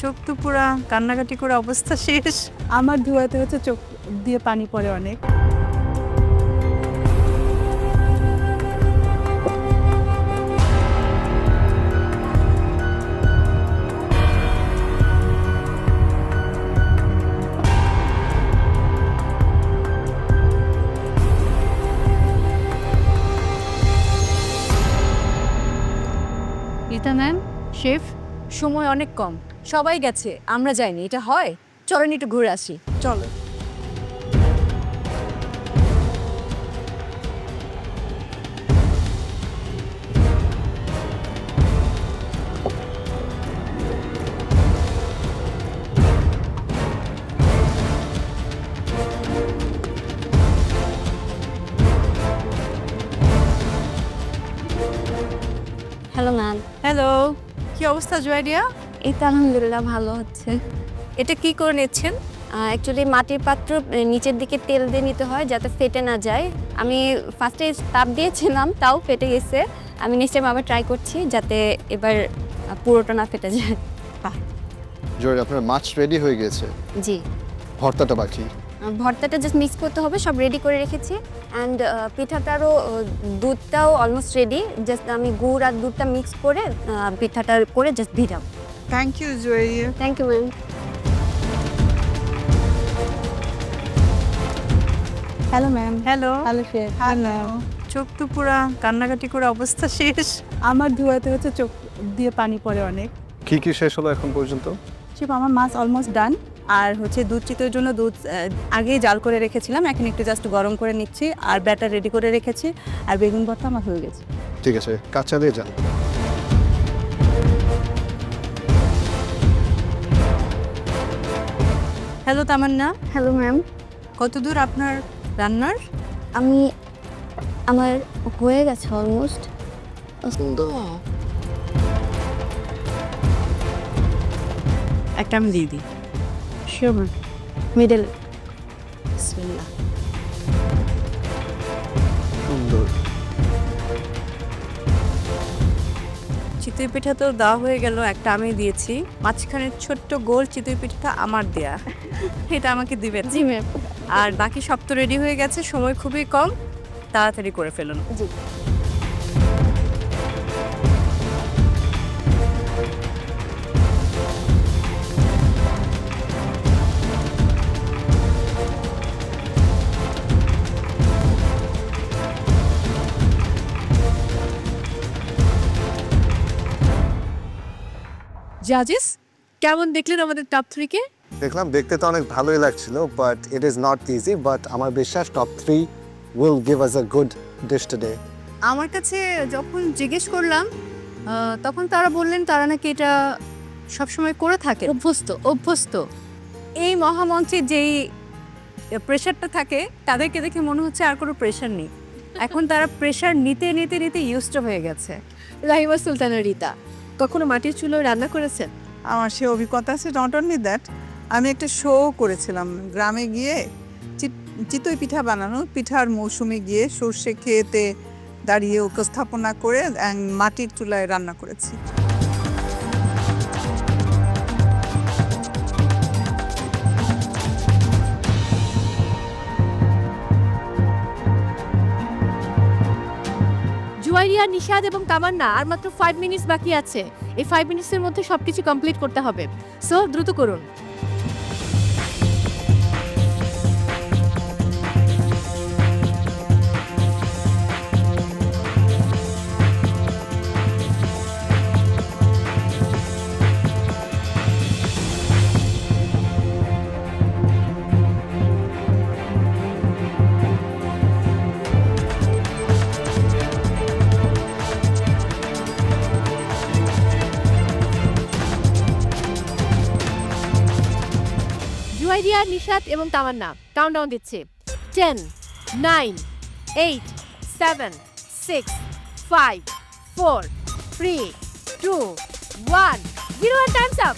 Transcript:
চোখ তো পুরা কান্নাকাটি করে অবস্থা শেষ। আমার ধোয়াতে হচ্ছে চোখ দিয়ে পানি পড়ে অনেক। Rita ma'am chef? সময় অনেক কম। সবাই গেছে আমরা যাইনি এটা হয়? চলেন একটু ঘুরে আসি। চলো। হ্যালো ম্যাম হ্যালো কি অবস্থা জুয়ারিয়া এই তো আলহামদুলিল্লাহ ভালো হচ্ছে। এটা কি করে নিচ্ছেন? অ্যাকচুয়ালি মাটির পাত্র নিচের দিকে তেল দিয়ে নিতে হয় যাতে ফেটে না যায়। আমি ফার্স্টে তাপ দিয়েছিলাম তাও ফেটে গেছে। আমি নেক্সট টাইম আবার ট্রাই করছি যাতে এবার পুরোটা না ফেটে যায়। জোর আপনার মাছ রেডি হয়ে গেছে। জি। ভর্তাটা বাকি? ভর্তাটা জাস্ট মিক্স করতে হবে সব রেডি করে রেখেছি। অ্যান্ড পিঠাটারও দুধটাও অলমোস্ট রেডি জাস্ট আমি গুড় আর দুধটা মিক্স করে পিঠাটা করে just ভিজাবো thank you Zuairia thank you ma'am hello ma'am hello hello chef hello চোখ তো পুরা কান্নাকাটি করে অবস্থা শেষ। আমার ধোয়াতে হচ্ছে চোখ দিয়ে পানি পড়ে অনেক। কি কি শেষ হলো এখন পর্যন্ত? শিব আমার মাছ অলমোস্ট ডান আর হচ্ছে দুধ চিতের জন্য দুধ আগেই জাল করে রেখেছিলাম। এখন একটু জাস্ট গরম করে নিচ্ছি। আর ব্যাটার রেডি করে রেখেছি। আর বেগুন ভর্তা আমার হয়ে গেছে। ঠিক আছে কাজ চালিয়ে যান হ্যালো তামান্না হ্যালো ম্যাম কত দূর আপনার রান্নার? আমি আমার হয়ে গেছে অলমোস্ট একটা আমি দিয়ে দিই। শিওর ম্যাম মিডল সুন্দর। চিতই পিঠা তো দেওয়া হয়ে গেল একটা আমি দিয়েছি। মাঝখানে ছোট্ট গোল চিতই পিঠাটা আমার দেয়া। এটা আমাকে দিবেন। জি ম্যাম আর বাকি সব তো রেডি হয়ে গেছে সময় খুবই কম। তাড়াতাড়ি করে ফেলুন। জি। জাজিস কেমন দেখলেন আমাদের টপ থ্রিকে দেখলাম দেখতে তো অনেক ভালোই লাগছিল but it is not easy but আমার বিশ্বাস top three will give us a good dish today আমার কাছে যখন জিজ্ঞেস করলাম তখন তারা বললেন তারা নাকি এটা সবসময় করে থাকে। অভ্যস্ত। অভ্যস্ত। এই মহামঞ্চে যেই প্রেশারটা থাকে তাদেরকে দেখে মনে হচ্ছে আর কোনো প্রেশার নেই। এখন তারা প্রেশার নিতে নিতে নিতে ইউজড হয়ে গেছে। রাহিমা সুলতানা রিতা। কখনো মাটির চুলোয় রান্না করেছেন? আমার সে অভিজ্ঞতা আছে নট অনলি দ্যাট আমি একটা শো করেছিলাম। গ্রামে গিয়ে চিত- চিতই পিঠা বানানো, পিঠার মৌসুমে গিয়ে সর্ষে খেতে দাঁড়িয়ে উপস্থাপনা করে মাটির চুলায় রান্না করেছি। জুয়ারিয়া নিশাদ এবং তামান্না, আর মাত্র ফাইভ মিনিটস বাকি আছে। এই ফাইভ মিনিটসের মধ্যে সবকিছু কমপ্লিট করতে হবে। সো দ্রুত করুন। জুয়ারিয়া নিশাদ এবং তামান্না। কাউন্টডাউন দিচ্ছে। Ten nine eight seven six five four three two one zero time's up